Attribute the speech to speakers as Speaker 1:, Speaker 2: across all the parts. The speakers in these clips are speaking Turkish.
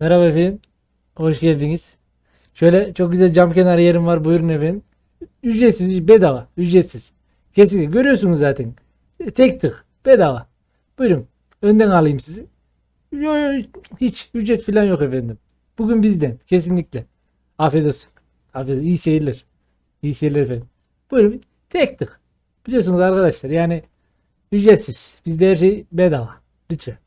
Speaker 1: Merhaba efendim. Hoş geldiniz. Şöyle çok güzel cam kenarı yerim var. Buyurun efendim. Ücretsiz, bedava. Ücretsiz. Kesinlikle. Görüyorsunuz zaten. E, Tek tık. Bedava. Buyurun. Önden alayım sizi. Yo, yo, hiç ücret falan yok efendim. Bugün bizden. Kesinlikle. Afiyet olsun. Afiyet olsun. İyi seyirler. İyi seyirler efendim. Buyurun. Tek tık. Biliyorsunuz arkadaşlar yani ücretsiz. Bizde her şey bedava. Lütfen.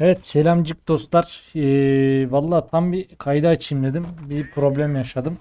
Speaker 1: Evet selamcık dostlar. Ee, Valla tam bir kaydı açayım dedim. Bir problem yaşadım.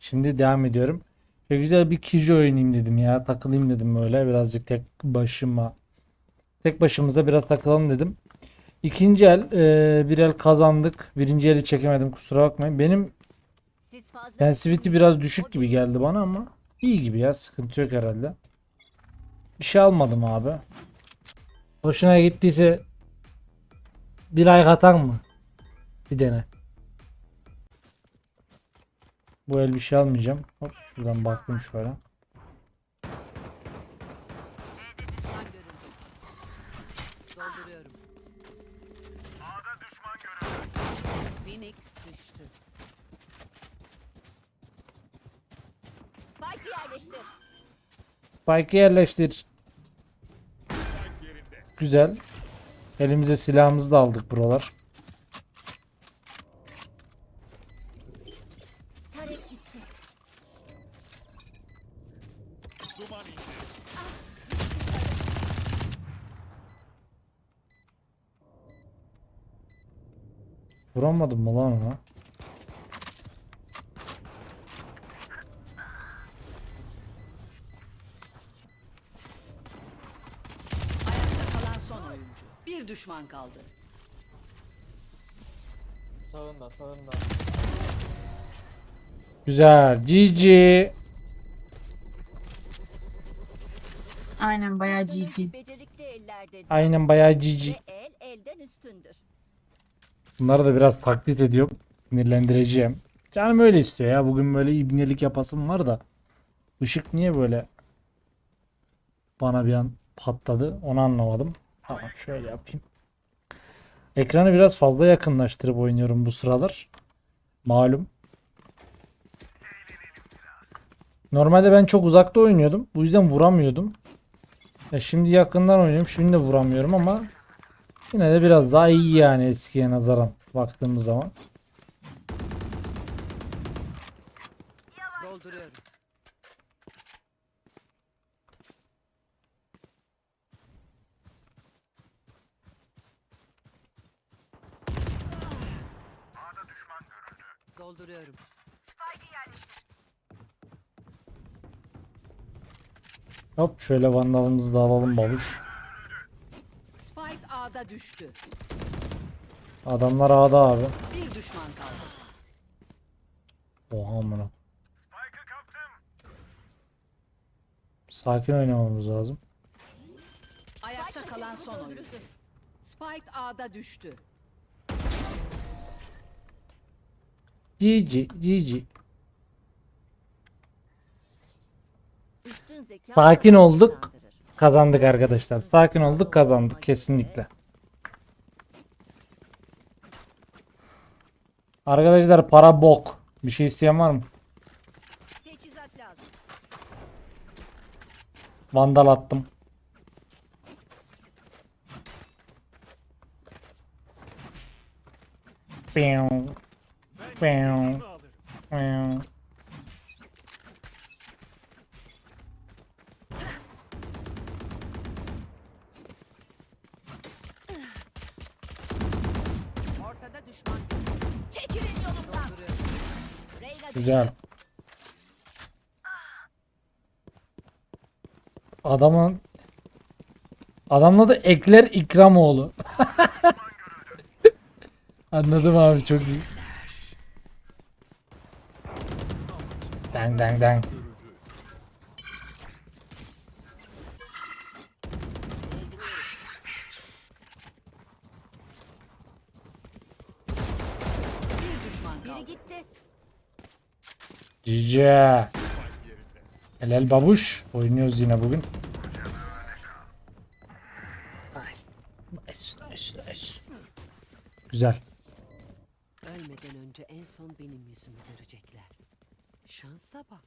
Speaker 1: Şimdi devam ediyorum. Ve güzel bir Kijo oynayayım dedim ya. Takılayım dedim böyle. Birazcık tek başıma. Tek başımıza biraz takılalım dedim. İkinci el e, bir el kazandık. Birinci eli çekemedim kusura bakmayın. Benim sensitivity biraz düşük gibi geldi bana ama iyi gibi ya. Sıkıntı yok herhalde. Bir şey almadım abi. Hoşuna gittiyse bir like atan mı? Bir dene. Bu el bir şey almayacağım. Hop şuradan baktım şöyle. Spike'ı yerleştir. Güzel. Elimize silahımızı da aldık buralar. Vuramadım mı lan ona?
Speaker 2: Düşman kaldı.
Speaker 3: Sağında sağında.
Speaker 1: Güzel. GG.
Speaker 4: Aynen bayağı.
Speaker 2: Becerikli ellerde.
Speaker 1: Aynen bayağı GG.
Speaker 2: Ve el elden üstündür.
Speaker 1: Bunları da biraz taklit ediyorum. Sinirlendireceğim. Canım öyle istiyor ya. Bugün böyle ibnelik yapasım var da. Işık niye böyle bana bir an patladı? Onu anlamadım. Tamam şöyle yapayım. Ekranı biraz fazla yakınlaştırıp oynuyorum bu sıralar. Malum. Normalde ben çok uzakta oynuyordum. Bu yüzden vuramıyordum. Ya şimdi yakından oynuyorum. Şimdi de vuramıyorum ama Yine de biraz daha iyi yani eskiye nazaran baktığımız zaman.
Speaker 2: Dolduruyorum. Dolduruyorum.
Speaker 1: Hop şöyle vandalımızı da alalım babuş.
Speaker 2: Spike A'da düştü.
Speaker 1: Adamlar A'da abi.
Speaker 2: Bir düşman kaldı.
Speaker 1: Oha amına. Sakin oynamamız lazım.
Speaker 2: Ayakta kalan son oyuncu. Spike A'da düştü.
Speaker 1: GG GG.
Speaker 2: Üstün zeka
Speaker 1: Sakin olduk. Kazandık arkadaşlar. Sakin olduk kazandık kesinlikle. Arkadaşlar para bok. Bir şey isteyen var mı? Vandal attım. Pew. Pew.
Speaker 2: Ortada düşman. Çekilin yolumdan.
Speaker 1: Güzel. Adamın Adamın adı Ekler İkramoğlu. Anladım abi çok iyi. Dang dang dang.
Speaker 2: Biri gitti.
Speaker 1: Cice. Helal babuş. Oynuyoruz yine bugün. Nice, nice, nice. Güzel.
Speaker 2: Ölmeden önce en son benim yüzümü görecekler. Şansa bak.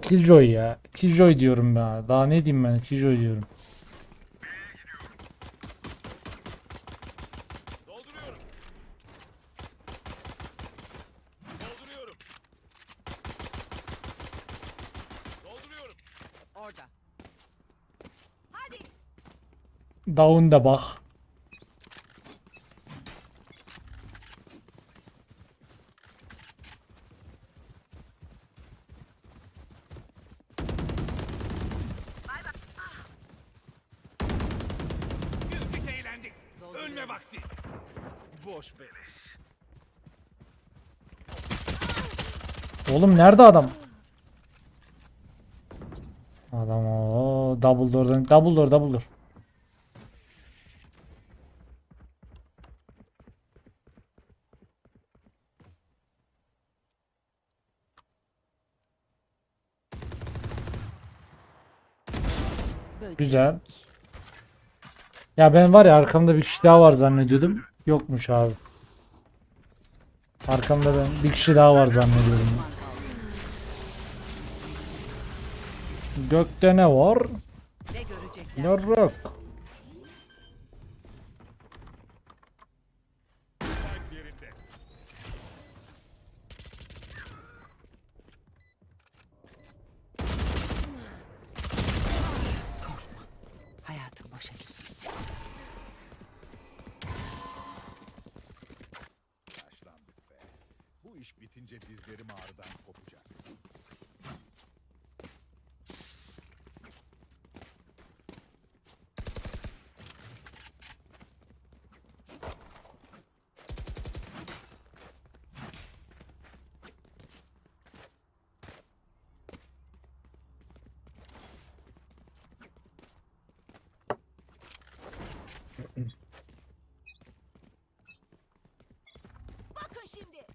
Speaker 1: Baba Killjoy ya. Killjoy diyorum ya. Daha ne diyeyim ben? Killjoy diyorum.
Speaker 4: Dolduruyorum. Dolduruyorum. Dolduruyorum.
Speaker 2: Orada.
Speaker 1: Down da bak. Oğlum nerede adam? Adam o double door'dan double door double door. Güzel. Ya ben var ya arkamda bir kişi daha var zannediyordum. Yokmuş abi. Arkamda ben bir kişi daha var zannediyorum. Gökte ne var?
Speaker 2: Ne görecekler?
Speaker 1: Yarrak.
Speaker 4: İş bitince dizlerim ağrıdan kopacak.
Speaker 5: Şimdi.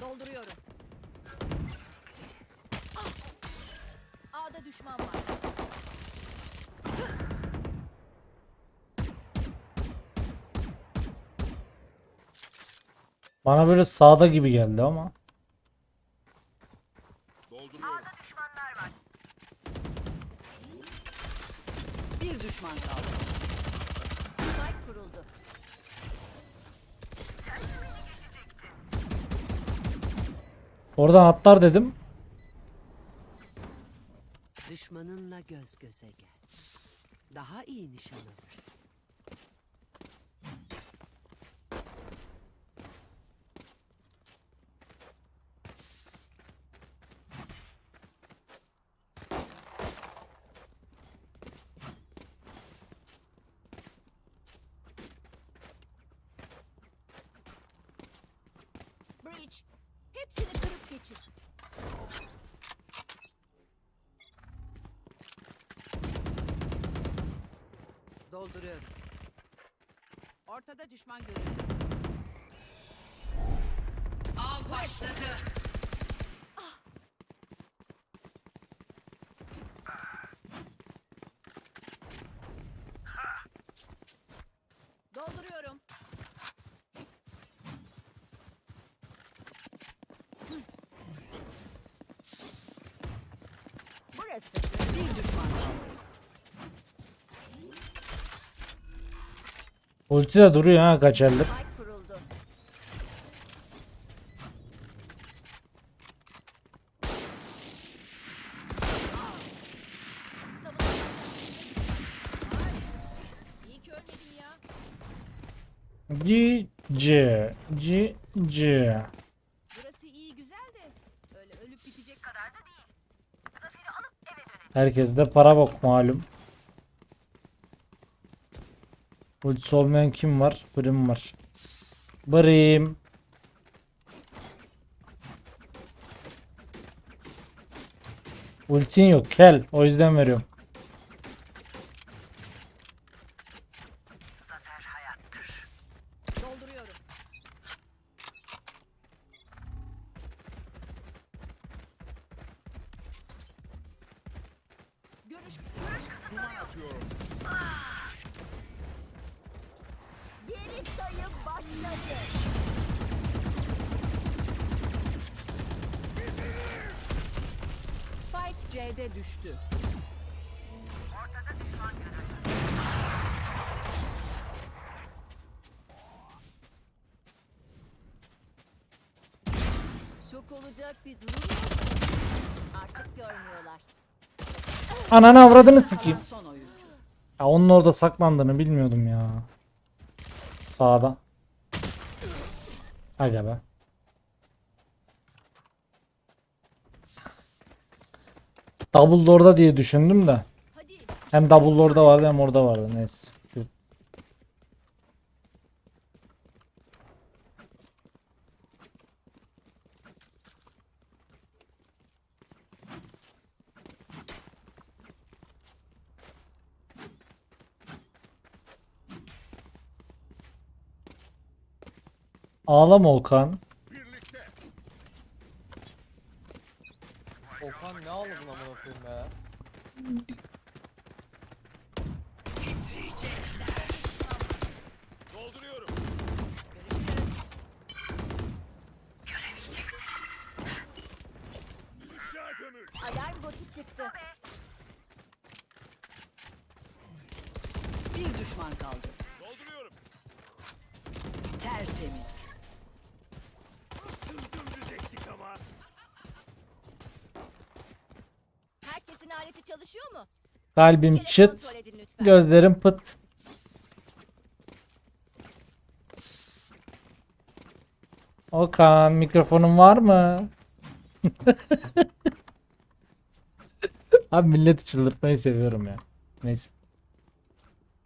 Speaker 5: Dolduruyorum. Ah! A'da düşman var.
Speaker 1: Bana böyle sağda gibi geldi ama.
Speaker 4: Dolduruyorum.
Speaker 2: Bir düşman kaldı.
Speaker 5: Spike kuruldu.
Speaker 1: Oradan atlar dedim.
Speaker 2: Düşmanınla göz göze gel. Daha iyi nişan alırsın. Düşman görüldü. Av başladı.
Speaker 5: Dolduruyorum. Burası.
Speaker 2: Bir düşman kaldı.
Speaker 1: Ulti de duruyor ha kaç eldir.
Speaker 5: Spike kuruldu. Savunma. Ay, İyi ki ölmedim ya.
Speaker 1: Cici. Cici.
Speaker 5: Burası iyi güzel de öyle ölüp bitecek kadar da değil. Zaferi alıp eve dönelim.
Speaker 1: Herkeste para bok malum. Ultisi olmayan kim var? Brim var. Brim. Ultin yok. Kel. O yüzden veriyorum.
Speaker 2: Spike C'de düştü.
Speaker 5: Şok olacak bir durum yok. Artık görmüyorlar.
Speaker 1: Ananı avradını sikeyim.
Speaker 2: Son oyuncu.
Speaker 1: Ya onun orada saklandığını bilmiyordum ya. Sağda. Aga be. Double orada diye düşündüm de. Hem double orada vardı hem orada vardı. Neyse. Ağlama Okan.
Speaker 3: Okan ne aldın amına koyayım
Speaker 4: gömül.
Speaker 5: Alarm botu çıktı.
Speaker 2: Bir düşman kaldı.
Speaker 1: Kalbim çıt. Gözlerim pıt. Okan mikrofonun var mı? Abi milleti çıldırtmayı seviyorum ya. Neyse.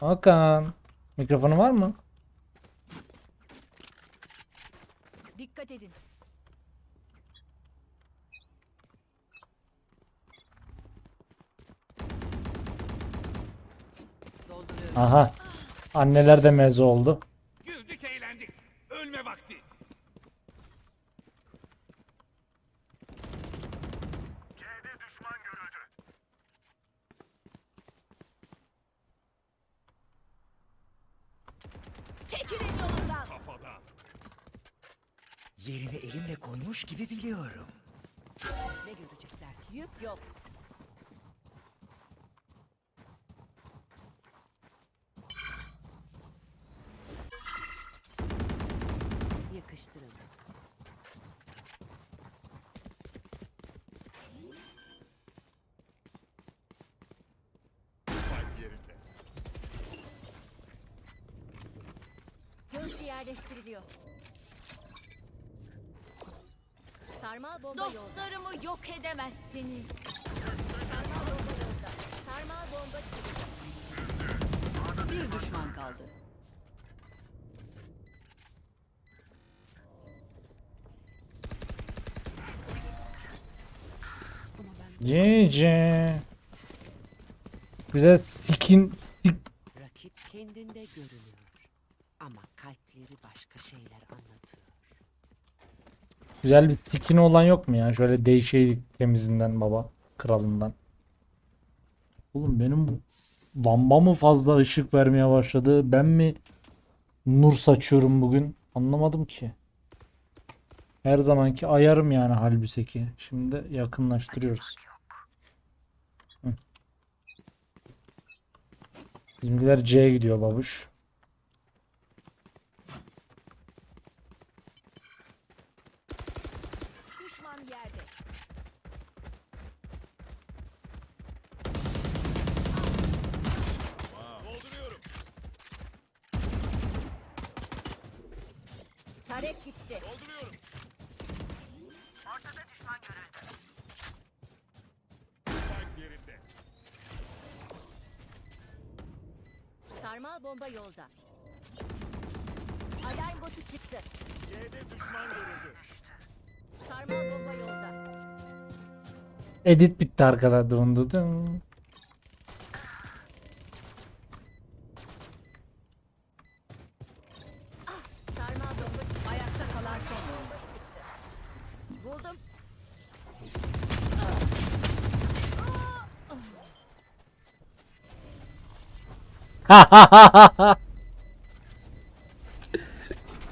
Speaker 1: Okan mikrofonun var mı?
Speaker 5: Dikkat edin.
Speaker 2: Dolduruyorum.
Speaker 1: Aha. Anneler de meze oldu.
Speaker 5: Yerleştiriliyor. Sarmal bomba yolda. Dostlarımı yok edemezsiniz. Sarmal bomba yolda. Sarmal bomba çıktı.
Speaker 2: Bir düşman kaldı.
Speaker 1: GG. Güzel skin sik
Speaker 2: Rakip kendinde görünüyor. Ama kalpleri başka şeyler anlatıyor.
Speaker 1: Güzel bir skin olan yok mu ya? Şöyle değişeydik temizinden baba. Kralından. Oğlum benim bu lamba mı fazla ışık vermeye başladı? Ben mi nur saçıyorum bugün? Anlamadım ki. Her zamanki ayarım yani halbiseki. Şimdi yakınlaştırıyoruz. Hı. Bizimkiler C'ye gidiyor babuş.
Speaker 5: Düşman yerde.
Speaker 4: Dolduruyorum.
Speaker 5: Tarek gitti.
Speaker 4: Dolduruyorum. Spike yerinde.
Speaker 5: Sarmal bomba yolda. Alarm botu çıktı.
Speaker 4: C'de düşman görüldü.
Speaker 5: Sarmal bomba yolda.
Speaker 1: Edit bitti arkada. Dun.
Speaker 5: Sarmal bomba çıktı.
Speaker 2: Ayakta kalan son oyuncu.
Speaker 5: Buldum.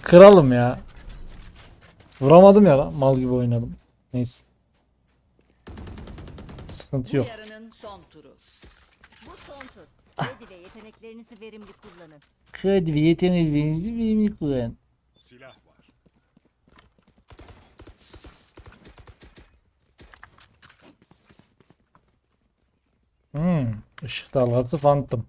Speaker 1: Kralım ya. Vuramadım ya lan. Mal gibi oynadım. Neyse. Sıkıntı
Speaker 2: Bu
Speaker 1: yok.
Speaker 2: yarının son turu.
Speaker 5: Bu son tur. Hadi ve yeteneklerinizi verimli kullanın.
Speaker 1: Hadi bir yeteneğinizi benim kullan.
Speaker 4: Silah var.
Speaker 1: Hmm. Işık dalgası Phantom.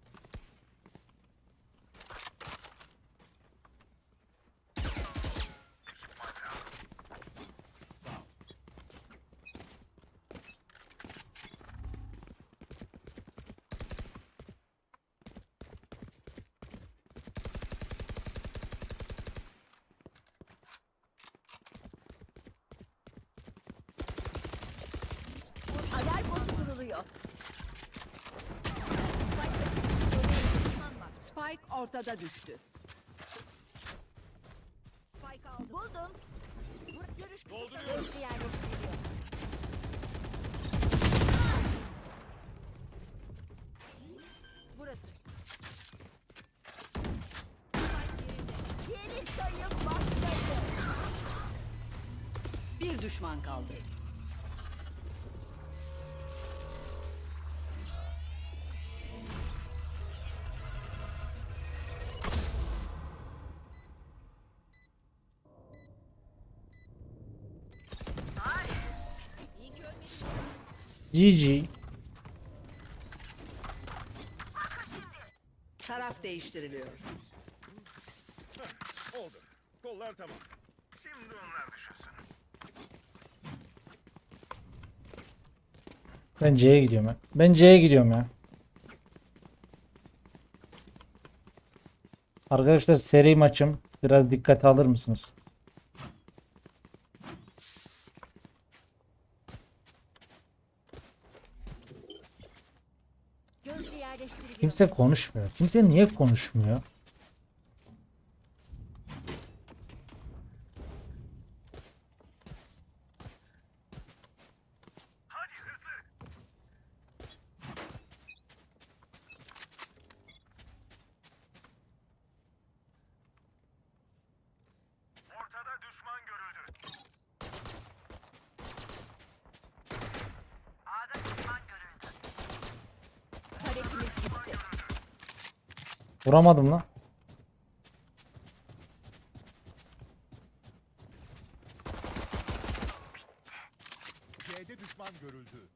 Speaker 2: Spike ortada düştü.
Speaker 5: Spike aldım. Buldum. Bu görüş kısıtlanıcı yerleştiriliyor. Burası. Spike yerinde. Yeni sayım başladı.
Speaker 2: Bir düşman kaldı.
Speaker 1: GG.
Speaker 2: Taraf değiştiriliyor.
Speaker 4: Oldu. Kollar tamam. Şimdi onlar düşünsün.
Speaker 1: Ben C'ye gidiyorum ya. Ben C'ye gidiyorum ya. Arkadaşlar seri maçım. Biraz dikkate alır mısınız?
Speaker 5: Gözcü yerleştiriliyor.
Speaker 1: Kimse konuşmuyor. Kimse niye konuşmuyor?
Speaker 4: Ortada düşman.
Speaker 5: Harekimiz gitti.
Speaker 1: Vuramadım lan.
Speaker 4: C'de düşman görüldü.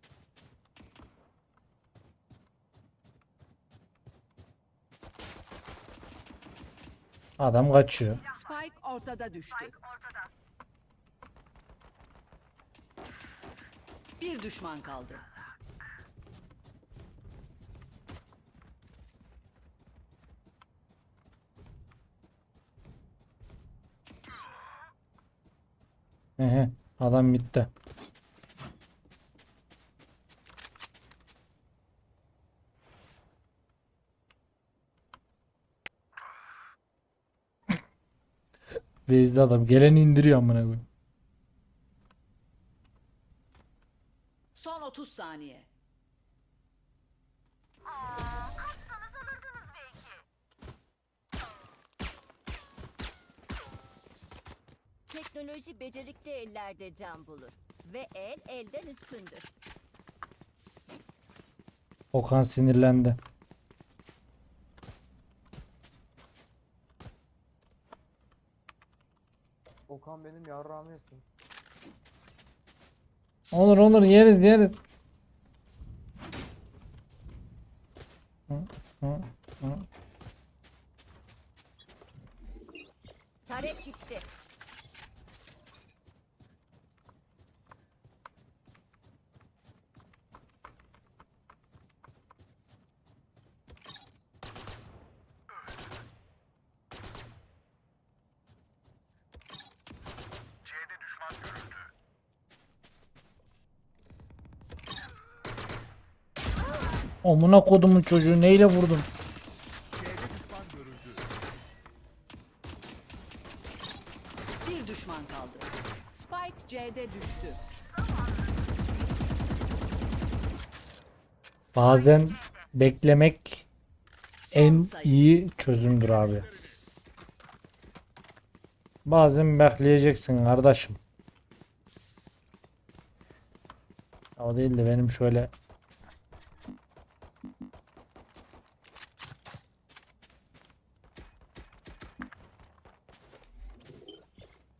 Speaker 1: Adam kaçıyor.
Speaker 2: Spike ortada düştü. Bir düşman kaldı.
Speaker 1: Ehe, adam bitti. Bezdi adam. Geleni indiriyor amına koyayım.
Speaker 2: Son 30 saniye.
Speaker 5: Teknoloji becerikli ellerde can bulur. Ve el elden üstündür.
Speaker 1: Okan sinirlendi.
Speaker 3: Okan benim yarrağımı yesin.
Speaker 1: Onur Onur yeriz yeriz. Hı, hı, hı.
Speaker 5: Tarek gitti.
Speaker 4: C'de düşman görüldü.
Speaker 1: Amına kodumun çocuğu neyle
Speaker 4: görüldü.
Speaker 2: Bir düşman kaldı. Spike C'de düştü.
Speaker 1: Bazen beklemek en iyi çözümdür abi. Bazen bekleyeceksin kardeşim. O değil de benim şöyle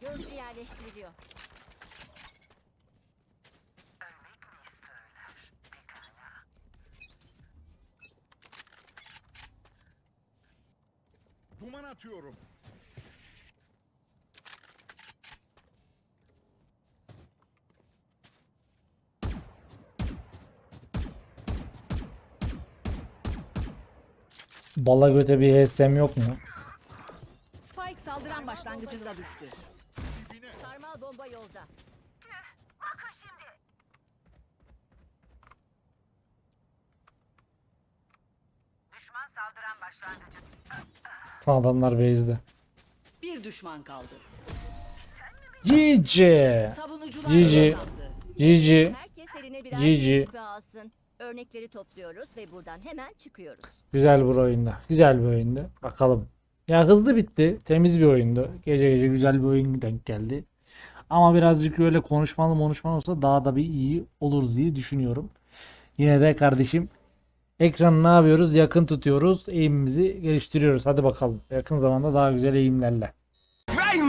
Speaker 5: Gözcü yerleştiriliyor.
Speaker 4: Duman atıyorum.
Speaker 1: bala göte bir HSM yok mu?
Speaker 2: Spike saldıran başlangıcında düştü.
Speaker 5: Bomba yolda.
Speaker 1: Adamlar base'de.
Speaker 2: Bir düşman kaldı.
Speaker 1: GG.
Speaker 2: Savunucular
Speaker 1: GG.
Speaker 2: kazandı.
Speaker 1: GG.
Speaker 5: Herkes eline birer tecrübe alsın. Örnekleri topluyoruz ve buradan hemen çıkıyoruz.
Speaker 1: Güzel bir oyunda. Güzel bir oyundu. Bakalım. Ya hızlı bitti. Temiz bir oyundu. Gece gece güzel bir oyun denk geldi. Ama birazcık öyle konuşmalı konuşmalı olsa daha da bir iyi olur diye düşünüyorum. Yine de kardeşim ekranı ne yapıyoruz? Yakın tutuyoruz. Eğimimizi geliştiriyoruz. Hadi bakalım. Yakın zamanda daha güzel eğimlerle.
Speaker 6: Right,